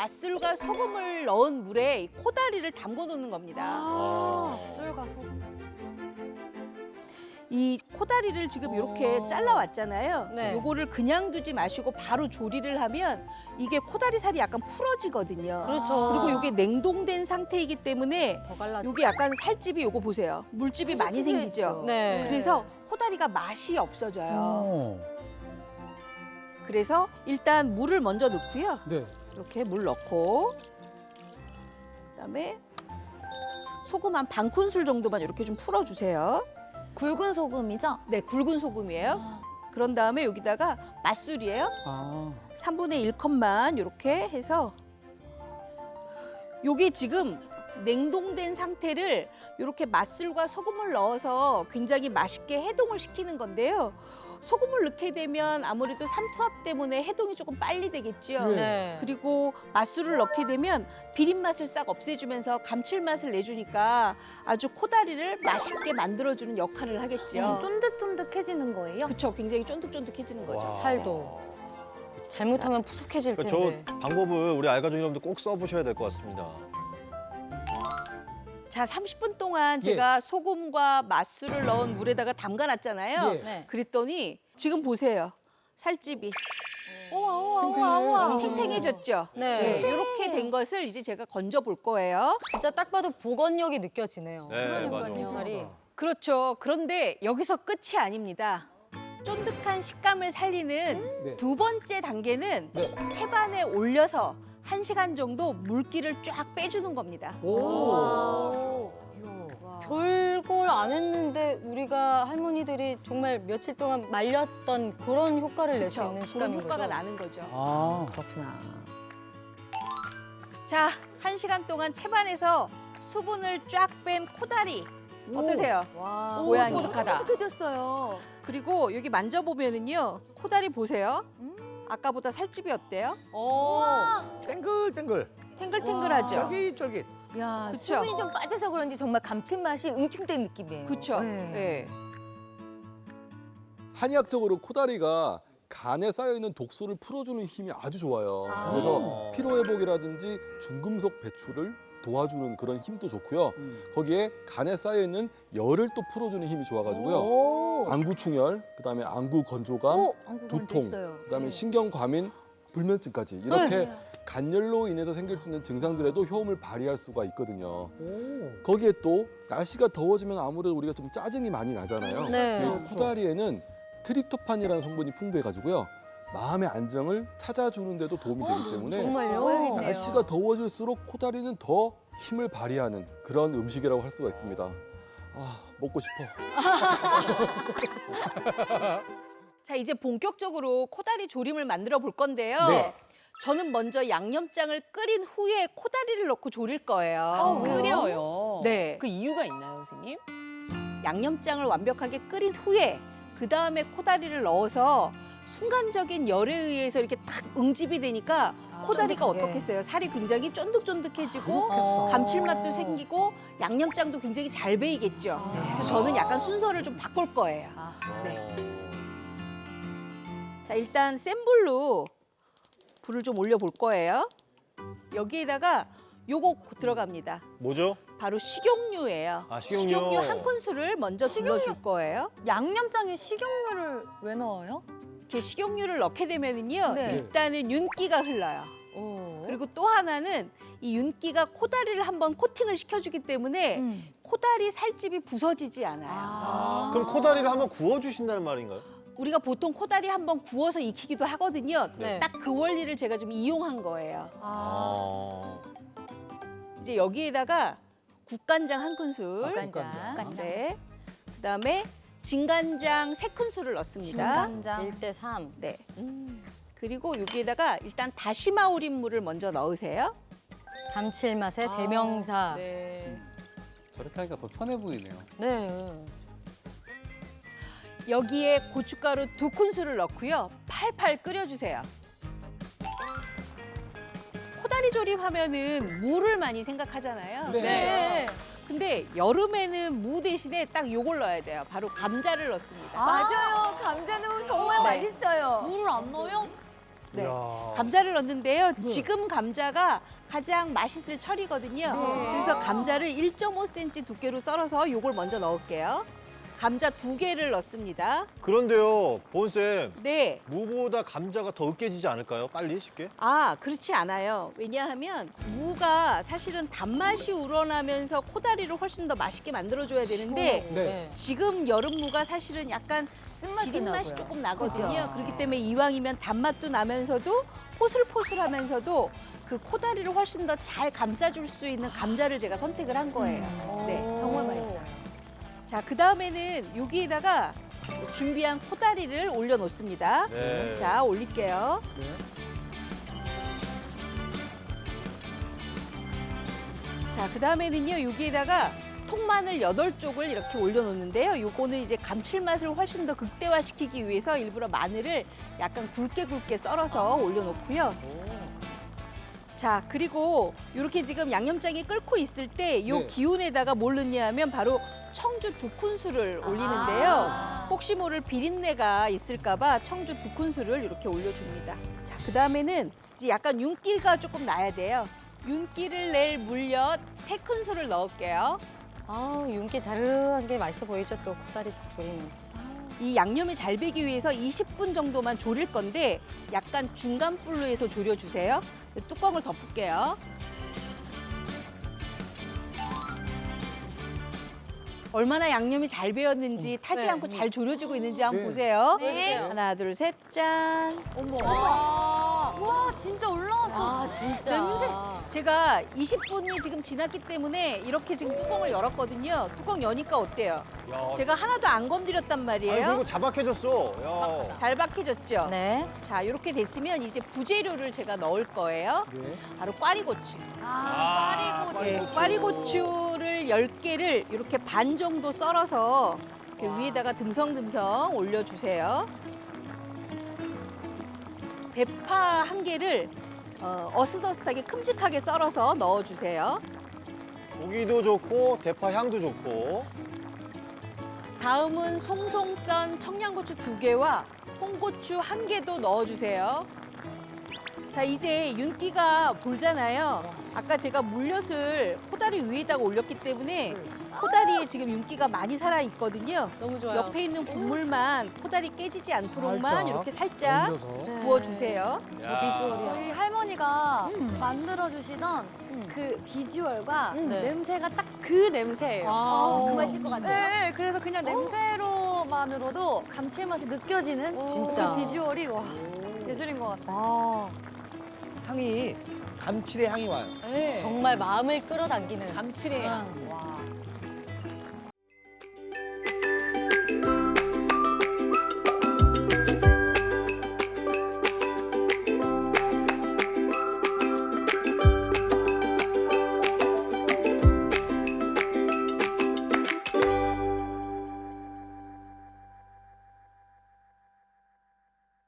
맛술과 소금을 넣은 물에 이 코다리를 담궈 놓는 겁니다. 아. 술과 소금. 이 코다리를 지금 이렇게 어. 잘라왔잖아요. 네. 요거를 그냥 두지 마시고 바로 조리를 하면 이게 코다리 살이 약간 풀어지거든요. 그렇죠. 그리고 이게 냉동된 상태이기 때문에 더. 요게 약간 살집이 요거 보세요. 물집이 많이 생기죠. 네. 그래서 코다리가 맛이 없어져요. 어. 그래서 일단 물을 먼저 넣고요. 네. 이렇게 물 넣고 그다음에 소금 한 반 큰술 정도만 이렇게 좀 풀어주세요. 굵은 소금이죠? 네, 굵은 소금이에요. 그런 다음에 여기다가 맛술이에요. 아. 3분의 1컵만 이렇게 해서 요게 지금 냉동된 상태를 이렇게 맛술과 소금을 넣어서 굉장히 맛있게 해동을 시키는 건데요. 소금을 넣게 되면 아무래도 삼투압 때문에 해동이 조금 빨리 되겠지요. 네. 네. 그리고 맛술을 넣게 되면 비린 맛을 싹 없애주면서 감칠맛을 내주니까 아주 코다리를 맛있게 만들어주는 역할을 하겠죠. 음, 쫀득쫀득해지는 거예요? 그렇죠. 굉장히 쫀득쫀득해지는 거죠. 와. 살도. 잘못하면 푸석해질 텐데. 그러니까 저 방법을 우리 알가족 여러분들 꼭 써보셔야 될 것 같습니다. 자, 30분 동안 예. 제가 소금과 맛술을 넣은 물에다가 담가놨잖아요. 예. 네. 그랬더니 지금 보세요. 살집이 우와, 우와. 우와, 우와. 탱탱해졌죠. 네. 이렇게 된 것을 이제 제가 건져 볼 거예요. 진짜 딱 봐도 복원력이 느껴지네요. 네, 그러니까요. 맞아. 살이. 그렇죠. 그런데 여기서 끝이 아닙니다. 쫀득한 식감을 살리는 네. 두 번째 단계는 네. 채반에 올려서 한시간 정도 물기를 쫙 빼주는 겁니다. 오. 별걸 안 했는데 우리가 할머니들이 정말 며칠 동안 말렸던 그런 효과를 낼 수. 있는 그런 식감인 효과가 거죠. 나는 거죠. 아. 그렇구나. 자, 한시간 동안 채반에서 수분을 쫙 뺀 코다리 어떠세요? 와. 모양이. 쫀득쫀득해졌어요. 그리고 여기 만져보면은요, 코다리 보세요. 아까보다 살집이 어때요? 오. 땡글땡글. 탱글탱글하죠? 쫄깃쫄깃. 야, 그쵸? 수분이 좀 빠져서 그런지 정말 감칠맛이 응축된 느낌이에요. 그렇죠. 네. 네. 한의학적으로 코다리가 간에 쌓여 있는 독소를 풀어주는 힘이 아주 좋아요. 아. 그래서 피로 회복이라든지 중금속 배출을 도와주는 그런 힘도 좋고요. 음. 거기에 간에 쌓여 있는 열을 또 풀어주는 힘이 좋아가지고요. 오. 안구충혈, 그다음에 안구 건조감, 오, 두통. 그다음에 네. 신경과민, 불면증까지 이렇게 간열로 인해서 생길 수 있는 증상들에도 효험을 발휘할 수가 있거든요. 오. 거기에 또 날씨가 더워지면 아무래도 우리가 좀 짜증이 많이 나잖아요. 네. 이 그렇죠. 코다리에는 트립토판이라는 성분이 풍부해가지고요. 마음의 안정을 찾아주는데도 도움이 되기 때문에 정말요? 날씨가 더워질수록 코다리는 더 힘을 발휘하는 그런 음식이라고 할 수가 있습니다. 아 먹고 싶어. 자, 이제 본격적으로 코다리 조림을 만들어 볼 건데요. 네. 저는 먼저 양념장을 끓인 후에 코다리를 넣고 조릴 거예요. 아, 끓여요. 네. 그 이유가 있나요, 선생님? 양념장을 완벽하게 끓인 후에 그 다음에 코다리를 넣어서 순간적인 열에 의해서 이렇게 탁 응집이 되니까 코다리가 쫀득하게. 어떻겠어요? 살이 굉장히 쫀득쫀득해지고 어. 감칠맛도 생기고 양념장도 굉장히 잘 배이겠죠. 그래서 저는 약간 순서를 좀 바꿀 거예요. 아, 네. 자, 일단 센 불로 불을 좀 올려 볼 거예요. 여기에다가 요거 들어갑니다. 뭐죠? 바로 식용유예요. 아, 식용유. 한 큰술을 먼저 둘러줄 거예요. 양념장에 식용유를 왜 넣어요? 이렇게 식용유를 넣게 되면은요, 네. 일단은 윤기가 흘러요. 오. 그리고 또 하나는 이 윤기가 코다리를 한번 코팅을 시켜주기 때문에 음. 코다리 살집이 부서지지 않아요. 아. 그럼 코다리를 한번 구워주신다는 말인가요? 우리가 보통 코다리 한번 구워서 익히기도 하거든요. 네. 딱 그 원리를 제가 좀 이용한 거예요. 아. 아. 이제 여기에다가 국간장 한 큰술, 국간장. 네, 그다음에 진간장 세 큰술을 넣습니다. 진간장. 1대 3. 네. 그리고 여기에다가 일단 다시마 우린 물을 먼저 넣으세요. 감칠맛의 아, 대명사. 네. 저렇게 하니까 더 편해 보이네요. 네. 여기에 고춧가루 두 큰술을 넣고요. 팔팔 끓여주세요. 코다리 조림하면은 무를 많이 생각하잖아요. 네. 네. 근데 여름에는 무 대신에 딱 요걸 넣어야 돼요. 바로 감자를 넣습니다. 맞아요. 감자는 정말 네. 맛있어요. 물을 안 넣어요? 네. 이야. 감자를 넣는데요. 지금 감자가 가장 맛있을 철이거든요. 네. 그래서 감자를 1.5cm 두께로 썰어서 요걸 먼저 넣을게요. 감자 두 개를 넣습니다. 그런데요, 보은쌤. 네. 무보다 감자가 더 으깨지지 않을까요? 빨리 쉽게? 아, 그렇지 않아요. 왜냐하면 무가 사실은 단맛이 우러나면서 코다리를 훨씬 더 맛있게 만들어줘야 되는데 네. 지금 여름 무가 사실은 약간 쓴맛도 지린 맛이 나고요. 조금 나거든요. 그죠. 그렇기 때문에 이왕이면 단맛도 나면서도 포슬포슬하면서도 그 코다리를 훨씬 더 잘 감싸줄 수 있는 감자를 제가 선택을 한 거예요. 네. 정말 맛있어요. 자, 그 다음에는 여기에다가 준비한 코다리를 올려놓습니다. 네. 자, 올릴게요. 네. 자, 그 다음에는요, 여기에다가 통마늘 여덟 쪽을 이렇게 올려놓는데요. 요거는 이제 감칠맛을 훨씬 더 극대화시키기 위해서 일부러 마늘을 약간 굵게 굵게 썰어서 올려놓고요. 자, 그리고 이렇게 지금 양념장이 끓고 있을 때요 네. 기운에다가 뭘 넣냐 하면 바로 청주 두 큰술을 올리는데요. 혹시 모를 비린내가 있을까봐 청주 두 큰술을 이렇게 올려줍니다. 자, 그 다음에는 이제 약간 윤기가 조금 나야 돼요. 윤기를 낼 물엿 세 큰술을 넣을게요. 아 윤기 자르한 게 맛있어 보이죠 또 코다리 조림은. 이 양념이 잘 배기 위해서 20분 정도만 졸일 건데 약간 중간 불로 해서 졸여주세요. 뚜껑을 덮을게요. 얼마나 양념이 잘 배었는지 타지 네. 않고 잘 졸여지고 있는지 한번 네. 보세요. 보여주세요. 하나, 둘, 셋, 짠. 어머. 와, 와 진짜 올라왔어. 아 진짜. 냄새. 제가 20분이 지금 지났기 때문에 이렇게 지금 뚜껑을 열었거든요. 뚜껑 여니까 어때요? 야. 제가 하나도 안 건드렸단 아니, 말이에요. 그리고 자박해졌어. 야. 잘 박혀졌죠? 네. 자, 이렇게 됐으면 이제 부재료를 제가 넣을 거예요. 네. 바로 꽈리고추. 아, 아, 꽈리고추. 네, 꽈리고추를 10개를 이렇게 반 정도 썰어서 이렇게 위에다가 듬성듬성 올려주세요. 대파 한 개를 어, 어스더스하게 큼직하게 썰어서 넣어주세요. 고기도 좋고 대파 향도 좋고. 다음은 송송 썬 청양고추 두 개와 홍고추 한 개도 넣어주세요. 자, 이제 윤기가 돌잖아요. 아까 제가 물엿을 코다리 위에다가 올렸기 때문에 코다리에 지금 윤기가 많이 살아 있거든요. 너무 좋아요. 옆에 있는 국물만 코다리 깨지지 않도록만 살짝 이렇게 살짝 얹어서. 부어주세요. 저 비주얼이야. 저희 할머니가 음. 만들어주시던 그 비주얼과 음. 네. 냄새가 딱 그 냄새예요. 아, 그 맛일 것 같네요. 네, 네, 그래서 그냥 냄새로만으로도 감칠맛이 느껴지는 진짜. 그 비주얼이 와 예술인 것 같아요. 아, 향이 감칠의 향이 와요. 정말 마음을 끌어당기는. 감칠의 아. 향. 와.